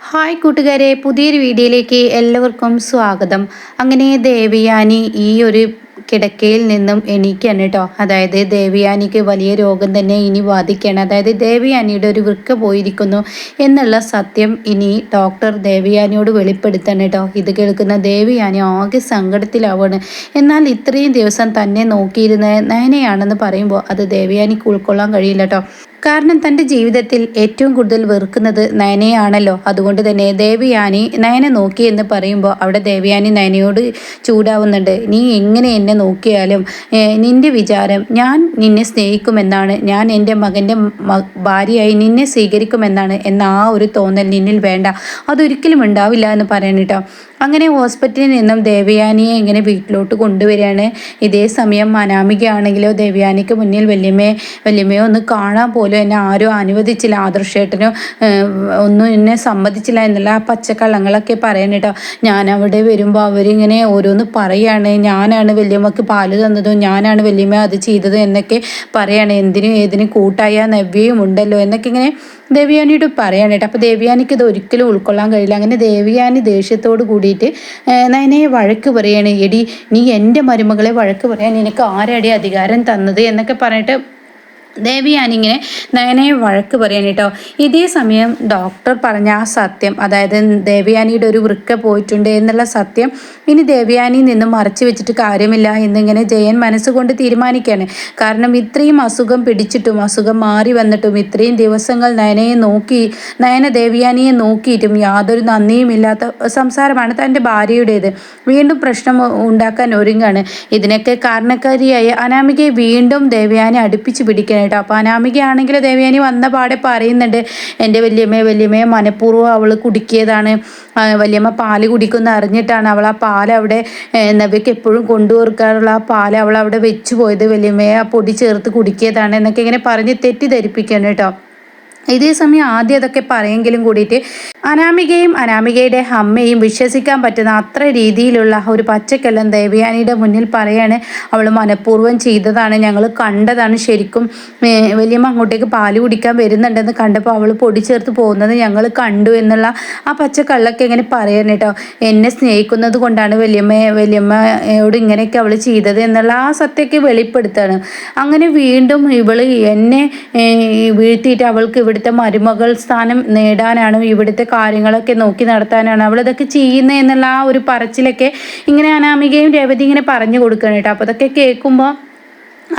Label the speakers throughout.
Speaker 1: Hi കൂട്ടുകാരെ പുതിയൊരു വീഡിയോയിലേക്ക് എല്ലാവർക്കും സ്വാഗതം. അങ്ങനെ ദേവിയാനി ഈ ഒരു കിടക്കയിൽ നിന്നും എണീക്കാണ് കേട്ടോ അതായത് ദേവയാനിക്ക് വലിയ രോഗം തന്നെ ഇനി ബാധിക്കുകയാണ്. അതായത് ദേവിയാനിയുടെ ഒരു വൃക്ക പോയിരിക്കുന്നു എന്നുള്ള സത്യം ഇനി ഡോക്ടർ ദേവിയാനിയോട് വെളിപ്പെടുത്തണം കേട്ടോ ഇത് കേൾക്കുന്ന ദേവിയാനി ആകെ സങ്കടത്തിലാവാണ്. എന്നാൽ ഇത്രയും ദിവസം തന്നെ നോക്കിയിരുന്ന നയനയാണെന്ന് പറയുമ്പോൾ അത് ദേവയാനിക്ക് ഉൾക്കൊള്ളാൻ കഴിയില്ല കേട്ടോ കാരണം തന്റെ ജീവിതത്തിൽ ഏറ്റവും കൂടുതൽ വെറുക്കുന്നത് നയനയാണല്ലോ. അതുകൊണ്ട് തന്നെ ദേവയാനി നയനെ നോക്കി എന്ന് പറയുമ്പോൾ അവിടെ ദേവയാനി നയനയോട് ചൂടാവുന്നുണ്ട്. നീ എങ്ങനെ എന്നെ നോക്കിയാലും നിന്റെ വിചാരം ഞാൻ നിന്നെ സ്നേഹിക്കുമെന്നാണ് ഞാൻ എന്റെ മകന്റെ ഭാര്യയായി നിന്നെ സ്വീകരിക്കുമെന്നാണ് എന്ന ആ ഒരു തോന്നൽ നിന്നിൽ വേണ്ട. അതൊരിക്കലും ഉണ്ടാവില്ല എന്ന് പറയണിട്ടോ അങ്ങനെ ഹോസ്പിറ്റലിൽ നിന്നും ദേവയാനിയെ ഇങ്ങനെ വീട്ടിലോട്ട് കൊണ്ടുവരികയാണ്. ഇതേ സമയം അനാമികയാണെങ്കിലോ ദേവയാനിക്ക് മുന്നിൽ വല്യമ്മയെ വല്യമ്മയെ ഒന്ന് കാണാൻ എന്നെ ആരും അനുവദിച്ചില്ല. ആദർശേട്ടനും ഒന്നും എന്നെ സമ്മതിച്ചില്ല എന്നുള്ള ആ പച്ചക്കള്ളങ്ങളൊക്കെ പറയാൻ കേട്ടോ. ഞാൻ അവിടെ വരുമ്പോൾ അവരിങ്ങനെ ഓരോന്ന് പറയാണ്. ഞാനാണ് വല്യമ്മക്ക് പാൽ തന്നതും ഞാനാണ് വല്യമ്മ അത് ചെയ്തത് എന്നൊക്കെ പറയാണ്. എന്തിനും ഏതിനും കൂട്ടായ നവ്യയും ഉണ്ടല്ലോ എന്നൊക്കെ ഇങ്ങനെ ദേവിയാനിയോട് പറയാണ് കേട്ടോ. അപ്പോൾ ദേവിയാനിക്ക് ഇത് ഒരിക്കലും ഉൾക്കൊള്ളാൻ കഴിയില്ല. അങ്ങനെ ദേവിയാനി ദേഷ്യത്തോട് കൂടിയിട്ട് നയനയെ വഴക്ക് പറയാണ്. എടി നീ എന്റെ മരുമകളെ വഴക്ക് പറയാൻ നിനക്ക് ആരടി അധികാരം തന്നത്? എന്നൊക്കെ പറഞ്ഞിട്ട് ദേവിയാനിങ്ങനെ നയനയെ വഴക്ക് പറയാൻ കേട്ടോ. ഇതേ സമയം ഡോക്ടർ പറഞ്ഞ ആ സത്യം അതായത് ദേവിയാനിയുടെ ഒരു വൃക്ക പോയിട്ടുണ്ട് എന്നുള്ള സത്യം ഇനി ദേവിയാനിയിൽ നിന്നും മറച്ചു വെച്ചിട്ട് കാര്യമില്ല എന്നിങ്ങനെ ജയൻ മനസ്സുകൊണ്ട് തീരുമാനിക്കുകയാണ്. കാരണം ഇത്രയും അസുഖം പിടിച്ചിട്ടും അസുഖം മാറി വന്നിട്ടും ഇത്രയും ദിവസങ്ങൾ നയനയെ നോക്കി നയന ദേവയാനിയെ നോക്കിയിട്ടും യാതൊരു നന്ദിയുമില്ലാത്ത സംസാരമാണ് തന്റെ ഭാര്യയുടേത്. വീണ്ടും പ്രശ്നം ഉണ്ടാക്കാൻ ഒരുങ്ങാണ്. ഇതിനൊക്കെ കാരണക്കാരിയായ അനാമികയെ വീണ്ടും ദേവയാനി അടുപ്പിച്ച് പിടിക്കണം കേട്ടോ. അപ്പോൾ അനാമികയാണെങ്കിൽ ദേവയാനി വന്ന പാടെ പറയുന്നുണ്ട് എന്റെ വല്യമ്മയെ വല്യമ്മയെ മനഃപൂർവം അവൾ കുടുക്കിയതാണ്. വല്യമ്മ പാൽ കുടിക്കുന്ന അറിഞ്ഞിട്ടാണ് അവൾ ആ പാൽ അവിടെ നവ്യക്ക് എപ്പോഴും കൊണ്ടുപോർക്കാറുള്ള ആ പാൽ അവൾ അവിടെ വെച്ച് പോയത്. വല്യമ്മയെ ആ പൊടി ചേർത്ത് കുടിക്കിയതാണ് എന്നൊക്കെ ഇങ്ങനെ പറഞ്ഞ് തെറ്റിദ്ധരിപ്പിക്കണം കേട്ടോ. ഇതേ സമയം ആദ്യം അതൊക്കെ പറയെങ്കിലും കൂടിയിട്ട് അനാമികയും അനാമികയുടെ അമ്മയും വിശ്വസിക്കാൻ പറ്റുന്ന അത്ര രീതിയിലുള്ള ഒരു പച്ചക്കെല്ലാം ദേവയാനിയുടെ മുന്നിൽ പറയാണ് അവൾ മനഃപൂർവം ചെയ്തതാണ് ഞങ്ങൾ കണ്ടതാണ് ശരിക്കും വലിയമ്മ അങ്ങോട്ടേക്ക് പാൽ കുടിക്കാൻ വരുന്നുണ്ടെന്ന് കണ്ടപ്പോൾ അവൾ പൊടി ചേർത്ത് പോകുന്നത് ഞങ്ങൾ കണ്ടു എന്നുള്ള ആ പച്ചക്കള്ളൊക്കെ ഇങ്ങനെ പറയാൻ കേട്ടോ. എന്നെ സ്നേഹിക്കുന്നത് കൊണ്ടാണ് വലിയമ്മയെ വലിയമ്മയോട് ഇങ്ങനെയൊക്കെ അവൾ ചെയ്തത് എന്നുള്ള ആ സത്യമൊക്കെ വെളിപ്പെടുത്താണ് അങ്ങനെ വീണ്ടും ഇവൾ എന്നെ വീഴ്ത്തിയിട്ട് അവൾക്ക് ഇവിടെ ഇവിടുത്തെ മരുമകൾ സ്ഥാനം നേടാനാണ് ഇവിടുത്തെ കാര്യങ്ങളൊക്കെ നോക്കി നടത്താനാണ്. അവൾ ഇതൊക്കെ ചെയ്യുന്നത് എന്നുള്ള ആ ഒരു പറച്ചിലൊക്കെ ഇങ്ങനെ അനാമികയും രേവതി ഇങ്ങനെ പറഞ്ഞു കൊടുക്കണം കേട്ടോ. അപ്പോൾ അതൊക്കെ കേൾക്കുമ്പോൾ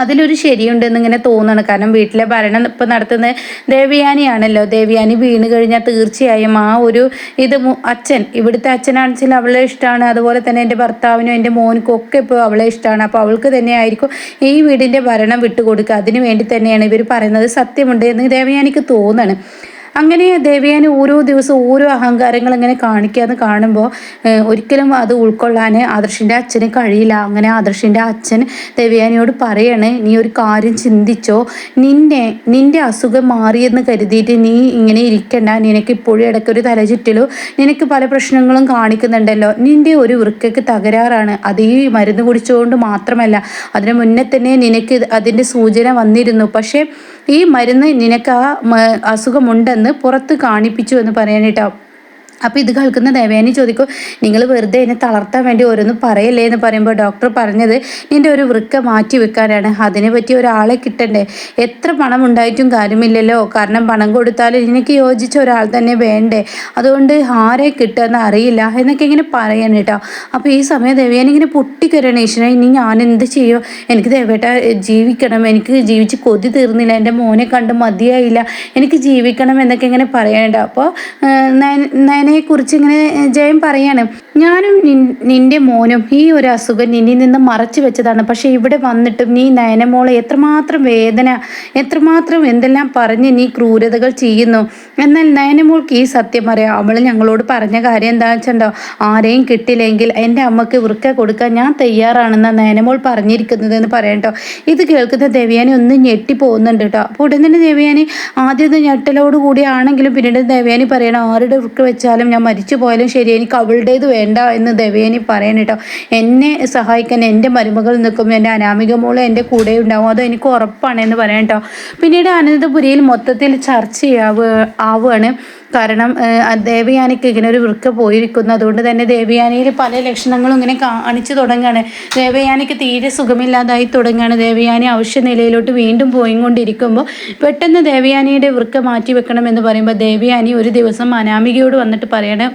Speaker 1: അതിലൊരു ശരിയുണ്ടെന്ന് ഇങ്ങനെ തോന്നണം. കാരണം വീട്ടിലെ ഭരണം ഇപ്പം നടത്തുന്ന ദേവയാനിയാണല്ലോ. ദേവയാനി വീണ് കഴിഞ്ഞാൽ തീർച്ചയായും ആ ഒരു ഇത് അച്ഛൻ ഇവിടുത്തെ അച്ഛനാണെച്ചാൽ അവളെ ഇഷ്ടമാണ് അതുപോലെ തന്നെ എന്റെ ഭർത്താവിനും എന്റെ മോനിക്കും ഒക്കെ ഇപ്പോൾ അവളെ ഇഷ്ടമാണ് അപ്പോൾ അവൾക്ക് തന്നെ ആയിരിക്കും ഈ വീടിന്റെ ഭരണം വിട്ടുകൊടുക്കുക. അതിനു വേണ്ടി തന്നെയാണ് ഇവർ പറയുന്നത് സത്യമുണ്ട് എന്ന് ദേവയാനിക്ക് തോന്നണം. അങ്ങനെ ദേവയാനി ഓരോ ദിവസവും ഓരോ അഹങ്കാരങ്ങൾ ഇങ്ങനെ കാണിക്കാന്ന് കാണുമ്പോൾ ഒരിക്കലും അത് ഉൾക്കൊള്ളാൻ ആദർശിന്റെ അച്ഛന് കഴിയില്ല. അങ്ങനെ ആദർശിന്റെ അച്ഛൻ ദേവിയാനിയോട് പറയണേ നീ ഒരു കാര്യം ചിന്തിച്ചോ? നിന്നെ നിന്റെ അസുഖം മാറിയെന്ന് കരുതിയിട്ട് നീ ഇങ്ങനെ ഇരിക്കണ്ട. നിനക്ക് ഇപ്പോഴും ഇടയ്ക്കൊരു തലചുറ്റലോ നിനക്ക് പല പ്രശ്നങ്ങളും കാണിക്കുന്നുണ്ടല്ലോ. നിന്റെ ഒരു വൃക്കയ്ക്ക് തകരാറാണ്. അത് ഈ മരുന്ന് കുടിച്ചുകൊണ്ട് മാത്രമല്ല അതിന് മുന്നേ തന്നെ നിനക്ക് അതിന്റെ സൂചന വന്നിരുന്നു. പക്ഷേ ഈ മരുന്ന് നിനക്ക് ആ അസുഖമുണ്ടെന്ന് പുറത്ത് കാണിപ്പിച്ചു എന്ന് പറയാനായിട്ടോ അപ്പോൾ ഇത് കേൾക്കുന്ന ദേവയാനി ചോദിക്കും നിങ്ങൾ വെറുതെ എന്നെ തളർത്താൻ വേണ്ടി ഓരോന്നും പറയല്ലേ? എന്ന് പറയുമ്പോൾ ഡോക്ടർ പറഞ്ഞത് നിന്റെ ഒരു വൃക്ക മാറ്റി വെക്കാനാണ്. അതിനെ പറ്റി ഒരാളെ കിട്ടണ്ടേ? എത്ര പണം ഉണ്ടായിട്ടും കാര്യമില്ലല്ലോ. കാരണം പണം കൊടുത്താൽ എനിക്ക് യോജിച്ച ഒരാൾ തന്നെ വേണ്ടേ? അതുകൊണ്ട് ആരെ കിട്ടുമെന്ന് അറിയില്ല. എന്നൊക്കെ ഇങ്ങനെ പറയാൻ കേട്ടോ. അപ്പോൾ ഈ സമയം ദേവയാനി ഇങ്ങനെ പൊട്ടിക്കരണം ഈശ്വരൻ ഇനി ഞാൻ എന്ത് ചെയ്യും? എനിക്ക് ദേവേട്ട ജീവിക്കണം. എനിക്ക് ജീവിച്ച് കൊതി തീർന്നില്ല. എന്റെ മോനെ കണ്ട് മതിയായില്ല. എനിക്ക് ജീവിക്കണം എന്നൊക്കെ ഇങ്ങനെ പറയാനുണ്ട് അപ്പോൾ നയന കുറിച്ച് ഇങ്ങനെ ജയം പറയാണ്. ഞാനും നിന്റെ മോനും ഈ ഒരു അസുഖം നിന്നിൽ നിന്ന് മറച്ചു വെച്ചതാണ്. പക്ഷേ ഇവിടെ വന്നിട്ടും നീ നയനമോളെ എത്രമാത്രം വേദന എത്രമാത്രം എന്തെല്ലാം പറഞ്ഞ് നീ ക്രൂരതകൾ ചെയ്യുന്നു. എന്നാൽ നയനമോൾക്ക് ഈ സത്യം അറിയാം. അവൾ ഞങ്ങളോട് പറഞ്ഞ കാര്യം എന്താ വെച്ചിട്ടുണ്ടോ ആരെയും കിട്ടില്ലെങ്കിൽ എന്റെ അമ്മയ്ക്ക് വൃക്ക കൊടുക്കാൻ ഞാൻ തയ്യാറാണെന്ന് നയനമോൾ പറഞ്ഞിരിക്കുന്നത് പറയണ്ടോ ഇത് കേൾക്കുന്ന ദേവയാനി ഒന്ന് ഞെട്ടി പോകുന്നുണ്ട് കേട്ടോ. അപ്പോൾ ഉടൻ തന്നെ ദേവയാനി ആദ്യത്തെ ഞെട്ടലോട് കൂടി ആണെങ്കിലും പിന്നീട് ദേവയാനി പറയണം ആരുടെ വൃക്ക വെച്ചാലും ഞാൻ മരിച്ചു പോയാലും ശരി എനിക്ക് അവളുടേത് വേണ്ട എന്ന് ദേവയാനി പറയണം കേട്ടോ. എന്നെ സഹായിക്കാൻ എന്റെ മരുമകൾ നിൽക്കും എന്റെ അനാമിക മോൾ എന്റെ കൂടെ ഉണ്ടാവും അത് എനിക്ക് ഉറപ്പാണ് എന്ന് പറയാം കേട്ടോ. പിന്നീട് അനന്തപുരിയിൽ മൊത്തത്തിൽ ചർച്ചയാവുക ആവുകയാണ്. കാരണം ദേവയാനിക്ക് ഇങ്ങനെ ഒരു വൃക്ക പോയിരിക്കുന്നു. അതുകൊണ്ട് തന്നെ ദേവയാനിയിൽ പല ലക്ഷണങ്ങളും ഇങ്ങനെ കാണിച്ചു തുടങ്ങുകയാണ്. ദേവയാനിക്ക് തീരെ സുഖമില്ലാതായി തുടങ്ങുകയാണ്. ദേവയാനി അവശ്യ നിലയിലോട്ട് വീണ്ടും പോയിക്കൊണ്ടിരിക്കുമ്പോൾ പെട്ടെന്ന് ദേവയാനിയുടെ വൃക്ക മാറ്റി വെക്കണമെന്ന് പറയുമ്പോൾ ദേവയാനി ഒരു ദിവസം അനാമികയോട് വന്നിട്ട് പറയണം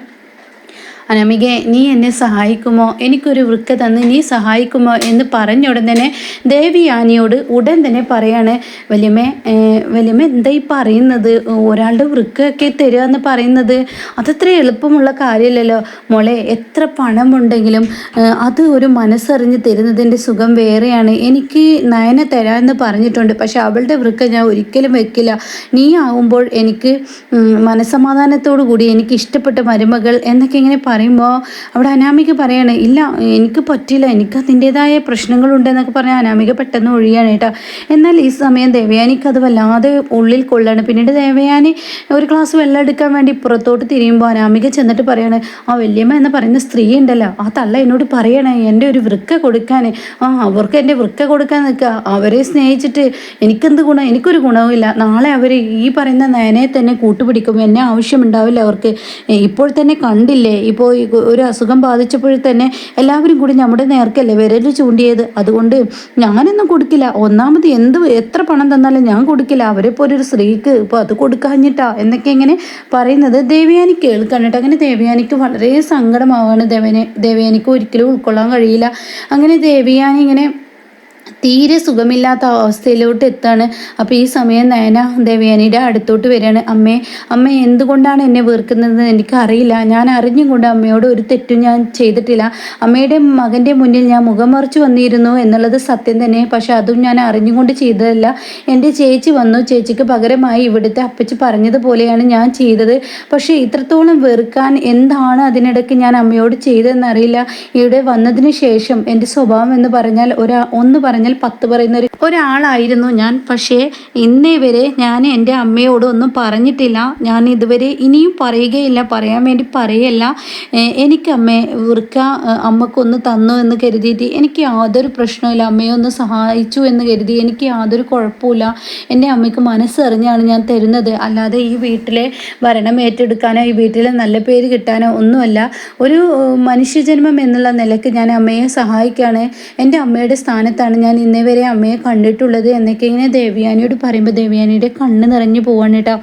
Speaker 1: അനാമികെ നീ എന്നെ സഹായിക്കുമോ? എനിക്കൊരു വൃക്ക തന്ന് നീ സഹായിക്കുമോ? എന്ന് പറഞ്ഞ ഉടനെ ദേവിയാനിയോട് ഉടൻ തന്നെ പറയാണ് വലിയമ്മ വലിയമ്മ എന്താ ഈ പറയുന്നത്? ഒരാളുടെ വൃക്കയൊക്കെ തരിക എന്ന് പറയുന്നത്? അതത്ര എളുപ്പമുള്ള കാര്യമല്ലല്ലോ മോളെ എത്ര പണമുണ്ടെങ്കിലും അത് ഒരു മനസ്സറിഞ്ഞ് തരുന്നതിന്റെ സുഖം വേറെയാണ്. എനിക്ക് നയന തരാമെന്ന് പറഞ്ഞിട്ടുണ്ട്. പക്ഷെ അവളുടെ വൃക്ക ഞാൻ ഒരിക്കലും വെക്കില്ല. നീ ആവുമ്പോൾ എനിക്ക് മനസ്സമാധാനത്തോടു കൂടി എനിക്ക് ഇഷ്ടപ്പെട്ട മരുമകൾ എന്നൊക്കെ ഇങ്ങനെ പറയുമ്പോൾ അവിടെ അനാമിക പറയാണ് ഇല്ല എനിക്ക് പറ്റില്ല എനിക്ക് അതിന്റെതായ പ്രശ്നങ്ങളുണ്ടെന്നൊക്കെ പറഞ്ഞാൽ അനാമിക പെട്ടെന്ന് ഒഴിയാണ് കേട്ടോ. എന്നാൽ ഈ സമയം ദേവയാനിക്ക് അത് വല്ലാതെ ഉള്ളിൽ കൊള്ളാണ്. പിന്നീട് ദേവയാനി ഒരു ഗ്ലാസ് വെള്ളം എടുക്കാൻ വേണ്ടി പുറത്തോട്ട് തിരിയുമ്പോൾ അനാമിക ചെന്നിട്ട് പറയാണ് ആ വല്യമ്മ എന്ന് പറയുന്ന സ്ത്രീ ഉണ്ടല്ലോ ആ തള്ള എന്നോട് പറയണേ എന്റെ ഒരു വൃക്ക കൊടുക്കാൻ ആ അവർക്ക് എന്റെ വൃക്ക കൊടുക്കാൻ നിൽക്കുക അവരെ സ്നേഹിച്ചിട്ട് എനിക്കെന്ത് ഗുണം എനിക്കൊരു ഗുണവുമില്ല നാളെ അവർ ഈ പറയുന്ന നയനെ തന്നെ കൂട്ടുപിടിക്കും എന്നെ ആവശ്യമുണ്ടാവില്ല അവർക്ക്. ഇപ്പോൾ തന്നെ കണ്ടില്ലേ ഇപ്പോൾ ഈ ഒരു അസുഖം ബാധിച്ചപ്പോഴും തന്നെ എല്ലാവരും കൂടി നമ്മുടെ നേർക്കല്ലേ വിരൽ ചൂണ്ടിയത്? അതുകൊണ്ട് ഞാനൊന്നും കൊടുക്കില്ല. ഒന്നാമത് എന്ത് എത്ര പണം തന്നാലും ഞാൻ കൊടുക്കില്ല. അവരെ പോലെ ഒരു സ്ത്രീക്ക് ഇപ്പോൾ അത് കൊടുക്കാഞ്ഞിട്ടാ എന്നൊക്കെ ഇങ്ങനെ പറയുന്നത് ദേവയാനി കേൾക്കാൻ കേട്ടോ. അങ്ങനെ ദേവയാനിക്ക് വളരെ സങ്കടമാവാണ് ദേവനെ ദേവയാനിക്ക് ഒരിക്കലും ഉൾക്കൊള്ളാൻ കഴിയില്ല. അങ്ങനെ ദേവയാനി ഇങ്ങനെ തീരെ സുഖമില്ലാത്ത അവസ്ഥയിലോട്ട് എത്താണ്. അപ്പോൾ ഈ സമയം നയന ദേവയാനിയുടെ അടുത്തോട്ട് വരികയാണ്. അമ്മേ അമ്മ എന്തുകൊണ്ടാണ് എന്നെ വെറുക്കുന്നതെന്ന് എനിക്കറിയില്ല ഞാൻ അറിഞ്ഞും കൊണ്ട് അമ്മയോട് ഒരു തെറ്റും ഞാൻ ചെയ്തിട്ടില്ല. അമ്മയുടെ മകന്റെ മുന്നിൽ ഞാൻ മുഖം മറിച്ച് വന്നിരുന്നു എന്നുള്ളത് സത്യം തന്നെ. പക്ഷേ അതും ഞാൻ അറിഞ്ഞുകൊണ്ട് ചെയ്തതല്ല. എന്റെ ചേച്ചി വന്നു. ചേച്ചിക്ക് പകരമായി ഇവിടുത്തെ അപ്പച്ചി പറഞ്ഞതുപോലെയാണ് ഞാൻ ചെയ്തത്. പക്ഷേ ഇത്രത്തോളം വെറുക്കാൻ എന്താണ് അതിനിടയ്ക്ക് ഞാൻ അമ്മയോട് ചെയ്തതെന്നറിയില്ല. ഇവിടെ വന്നതിന് ശേഷം എന്റെ സ്വഭാവം എന്ന് പറഞ്ഞാൽ ഒരാ ഒന്ന് പറഞ്ഞാൽ പത്ത് പറയുന്ന ഒരു ഒരാളായിരുന്നു ഞാൻ. പക്ഷേ ഇന്നേ വരെ ഞാൻ എന്റെ അമ്മയോട് ഒന്നും പറഞ്ഞിട്ടില്ല. ഞാൻ ഇതുവരെ ഇനിയും പറയുകയില്ല പറയാൻ വേണ്ടി പറയല്ല. ഏഹ് എനിക്ക് അമ്മേ വൃക്ക അമ്മക്കൊന്ന് തന്നു എന്ന് കരുതിയിട്ട് എനിക്ക് യാതൊരു പ്രശ്നമില്ല അമ്മയെ ഒന്ന് സഹായിച്ചു എന്ന് കരുതി എനിക്ക് യാതൊരു കുഴപ്പമില്ല എന്റെ അമ്മയ്ക്ക് മനസ്സറിഞ്ഞാണ് ഞാൻ തരുന്നത്. അല്ലാതെ ഈ വീട്ടിലെ ഭരണം ഏറ്റെടുക്കാനോ ഈ വീട്ടിലെ നല്ല പേര് കിട്ടാനോ ഒന്നുമല്ല. ഒരു മനുഷ്യജന്മം എന്നുള്ള നിലയ്ക്ക് ഞാൻ അമ്മയെ സഹായിക്കുകയാണ്. എന്റെ അമ്മയുടെ സ്ഥാനത്താണ് ഞാൻ ഇന്നേ വരെ അമ്മയെ കണ്ടിട്ടുള്ളത് എന്നൊക്കെ ഇങ്ങനെ ദേവ്യാനിയോട് പറയുമ്പോൾ ദേവ്യാനിയുടെ കണ്ണ് നിറഞ്ഞു പോവാണ് കേട്ടോ.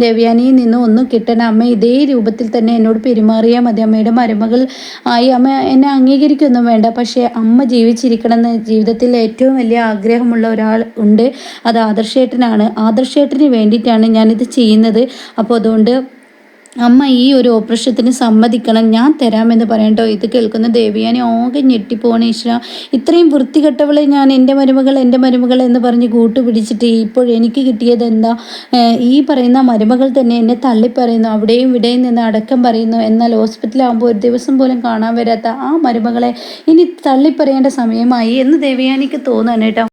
Speaker 1: ദേവ്യാനിയിൽ നിന്ന് ഒന്നും കിട്ടണം. അമ്മ ഇതേ രൂപത്തിൽ തന്നെ എന്നോട് പെരുമാറിയാൽ മതി. അമ്മയുടെ മരുമകൾ ആയി. അമ്മ എന്നെ അംഗീകരിക്കൊന്നും വേണ്ട. പക്ഷേ അമ്മ ജീവിച്ചിരിക്കണം എന്ന് ജീവിതത്തിൽ ഏറ്റവും വലിയ ആഗ്രഹമുള്ള ഒരാൾ ഉണ്ട്. അത് ആദർശേട്ടനാണ്. ആദർശേട്ടന് വേണ്ടിയിട്ടാണ് ഞാനിത് ചെയ്യുന്നത്. അപ്പോൾ അതുകൊണ്ട് അമ്മ ഈ ഒരു ഓപ്പറേഷത്തിന് സമ്മതിക്കണം ഞാൻ തരാമെന്ന് പറയണ്ടോ? ഇത് കേൾക്കുന്ന ദേവിയാനി ഓകെ ഞെട്ടിപ്പോണ ഈശ്വര. ഇത്രയും വൃത്തികെട്ടവളെ ഞാൻ എന്റെ മരുമകൾ എന്റെ മരുമകൾ എന്ന് പറഞ്ഞ് കൂട്ടുപിടിച്ചിട്ട് ഇപ്പോൾ എനിക്ക് കിട്ടിയത് എന്താ? ഈ പറയുന്ന മരുമകൾ തന്നെ എന്നെ തള്ളിപ്പറയുന്നു അവിടെയും ഇവിടെയും നിന്ന് അടക്കം പറയുന്നു. എന്നാൽ ഹോസ്പിറ്റലാകുമ്പോൾ ഒരു ദിവസം പോലും കാണാൻ വരാത്ത ആ മരുമകളെ ഇനി തള്ളിപ്പറയേണ്ട സമയമായി എന്ന് ദേവിയാനിക്ക് തോന്നുകയാണ് കേട്ടോ.